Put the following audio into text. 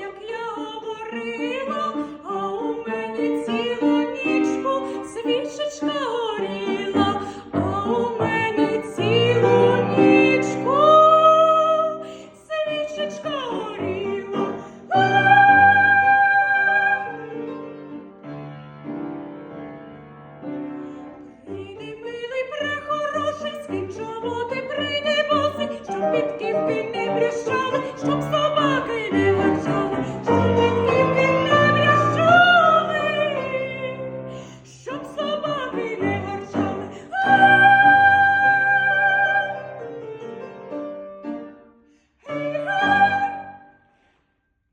як я говорила, у мене цілу нічку свічечка горіла, у мене цілу нічку свічечка горіла. А -а милий, прехороший, свій чому щоб підківки не брішали, щоб